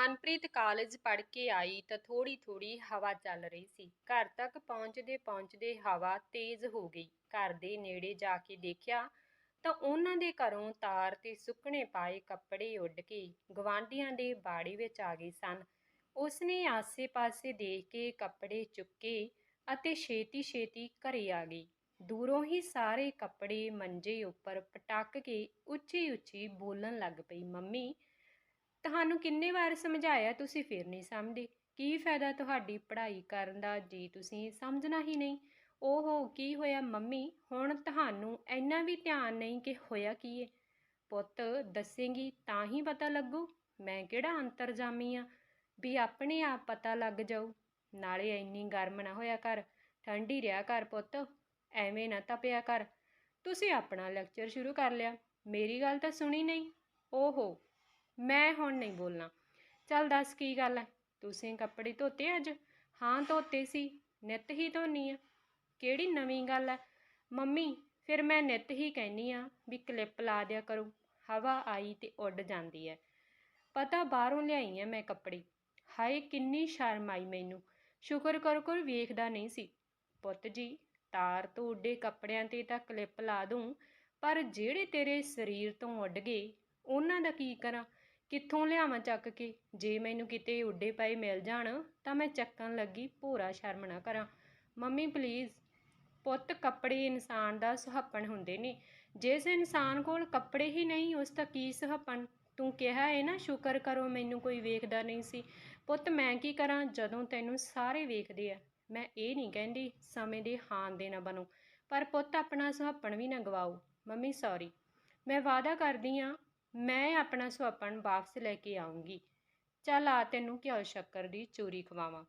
Manpreet college ਪੜ੍ਹ ਕੇ ਆਈ ਤਾਂ ਥੋੜੀ ਥੋੜੀ ਹਵਾ ਚੱਲ ਰਹੀ ਸੀ। ਘਰ ਤੱਕ ਪਹੁੰਚਦੇ ਪਹੁੰਚਦੇ ਹਵਾ ਤੇਜ਼ ਹੋ ਗਈ। ਘਰ ਦੇ ਨੇੜੇ ਜਾ ਕੇ ਦੇਖਿਆ ਤਾਂ ਉਹਨਾਂ ਦੇ ਘਰੋਂ ਤਾਰ ਤੇ ਸੁੱਕਣੇ ਪਾਏ ਕੱਪੜੇ ਉੱਡ ਕੇ ਗਵਾਂਢੀਆਂ ਦੇ ਬਾੜੀ ਵਿੱਚ ਆ ਗਏ ਸਨ। ਉਸਨੇ ਆਸੇ-ਪਾਸੇ ਦੇਖ ਕੇ ਕੱਪੜੇ ਚੁੱਕੇ ਅਤੇ ਛੇਤੀ-ਛੇਤੀ ਘਰੇ ਆ ਗਈ। ਦੂਰੋਂ ਹੀ ਸਾਰੇ ਕੱਪੜੇ ਮੰਜੇ ਉੱਪਰ ਪਟਕ ਕੇ ਉੱਚੀ-ਉੱਚੀ ਬੋਲਣ ਲੱਗ ਪਈ, ਮੰਮੀ ਤੁਹਾਨੂੰ ਕਿੰਨੇ ਵਾਰ ਸਮਝਾਇਆ ਤੁਸੀਂ ਫਿਰ ਨਹੀਂ ਸਮਝਦੇ? ਕੀ ਫਾਇਦਾ ਤੁਹਾਡੀ ਪੜ੍ਹਾਈ ਕਰਨ ਦਾ ਜੀ ਤੁਸੀਂ ਸਮਝਣਾ ਹੀ ਨਹੀਂ? ਓਹੋ ਕੀ ਹੋਇਆ ਮੰਮੀ? ਹੁਣ ਤੁਹਾਨੂੰ ਇੰਨਾ ਵੀ ਧਿਆਨ ਨਹੀਂ ਕਿ ਹੋਇਆ ਕੀ ਏ? ਪੁੱਤ ਦੱਸੇਂਗੀ ਤਾਂ ਹੀ ਪਤਾ ਲੱਗੂ। ਮੈਂ ਕਿਹੜਾ ਅੰਤਰਜਾਮੀ ਆ? ਵੀ ਆਪਣੇ ਆਪ ਪਤਾ ਲੱਗ ਜਾਊ। ਨਾਲੇ ਇੰਨੀ ਗਰਮ ਨਾ ਹੋਇਆ ਕਰ। ਠੰਡੀ ਰਿਹਾ ਕਰ ਪੁੱਤ। ਐਵੇਂ ਨਾ ਤਪਿਆ ਕਰ। ਤੁਸੀਂ ਆਪਣਾ ਲੈਕਚਰ ਸ਼ੁਰੂ ਕਰ ਲਿਆ। ਮੇਰੀ ਗੱਲ ਤਾਂ ਸੁਣੀ ਨਹੀਂ। ਓਹੋ ਮੈਂ ਹੁਣ ਨਹੀਂ ਬੋਲਣਾ। ਚੱਲ ਦੱਸ ਕੀ ਗੱਲ ਹੈ ਤੁਸੀਂ ਕੱਪੜੇ ਧੋਤੇ ਅੱਜ? ਹਾਂ, ਧੋਤੇ ਸੀ। ਨਿੱਤ ਹੀ ਧੋਨੀ ਆ। ਕਿਹੜੀ ਨਵੀਂ ਗੱਲ ਹੈ ਮੰਮੀ, ਫਿਰ ਮੈਂ ਨਿੱਤ ਹੀ ਕਹਿਨੀ ਆ ਵੀ ਕਲਿੱਪ ਲਾ ਦਿਆ ਕਰੋ। ਹਵਾ ਆਈ ਤੇ ਉੱਡ ਜਾਂਦੀ ਹੈ ਪਤਾ ਬਾਹਰੋਂ ਲਿਆਈ ਆ ਮੈਂ ਕੱਪੜੇ। ਹਾਏ, ਕਿੰਨੀ ਸ਼ਰਮ ਆਈ ਮੈਨੂੰ। ਸ਼ੁਕਰ ਕਰ ਕੋਈ ਵੇਖਦਾ ਨਹੀਂ ਸੀ। ਪੁੱਤ ਜੀ, ਤਾਰ ਤੋਂ ਉੱਡੇ ਕੱਪੜਿਆਂ ਤੇ ਤਾਂ ਕਲਿੱਪ ਲਾ ਦੂੰ, ਪਰ ਜਿਹੜੇ ਤੇਰੇ ਸਰੀਰ ਤੋਂ ਉੱਡ ਗਏ, ਉਹਨਾਂ ਦਾ ਕੀ ਕਰਾਂ? ਕਿੱਥੋਂ ਲਿਆਵਾਂ ਚੱਕ ਕੇ? ਜੇ ਮੈਨੂੰ ਕਿਤੇ ਉੱਡੇ ਪਏ ਮਿਲ ਜਾਣ, ਤਾਂ ਮੈਂ ਚੱਕਣ ਲੱਗੀ ਭੋਰਾ ਸ਼ਰਮ ਨਾ ਕਰਾਂ। ਮੰਮੀ ਪਲੀਜ਼ ਪੁੱਤ ਕੱਪੜੇ ਇਨਸਾਨ ਦਾ ਸੁਹੱਪਣ ਹੁੰਦੇ ਨੇ। ਜਿਸ ਇਨਸਾਨ ਕੋਲ ਕੱਪੜੇ ਹੀ ਨਹੀਂ, ਉਸ ਦਾ ਕੀ ਸੁਹੱਪਣ? ਤੂੰ ਕਿਹਾ ਹੈ ਨਾ, ਸ਼ੁਕਰ ਕਰੋ, ਮੈਨੂੰ ਕੋਈ ਵੇਖਦਾ ਨਹੀਂ ਸੀ। ਪੁੱਤ, ਮੈਂ ਕੀ ਕਰਾਂ? ਜਦੋਂ ਤੈਨੂੰ ਸਾਰੇ ਵੇਖਦੇ ਆ, ਮੈਂ ਇਹ ਨਹੀਂ ਕਹਿੰਦੀ, ਸਮੇਂ ਦੇ ਹਾਨ ਦੇ ਨਾ ਬਣੋ। ਪਰ ਪੁੱਤ, ਆਪਣਾ ਸੁਹੱਪਣ ਵੀ ਨਾ ਗਵਾਓ। ਮੰਮੀ ਸੌਰੀ ਮੈਂ ਵਾਅਦਾ ਕਰਦੀ ਆ ਮੈਂ ਆਪਣਾ ਸੁਹੱਪਣ ਵਾਪਸ ਲੈ ਕੇ ਆਊਂਗੀ। ਚੱਲ ਆ ਤੈਨੂੰ ਘਿਓ ਸ਼ੱਕਰ ਦੀ ਚੂਰੀ ਖਵਾਵਾਂ।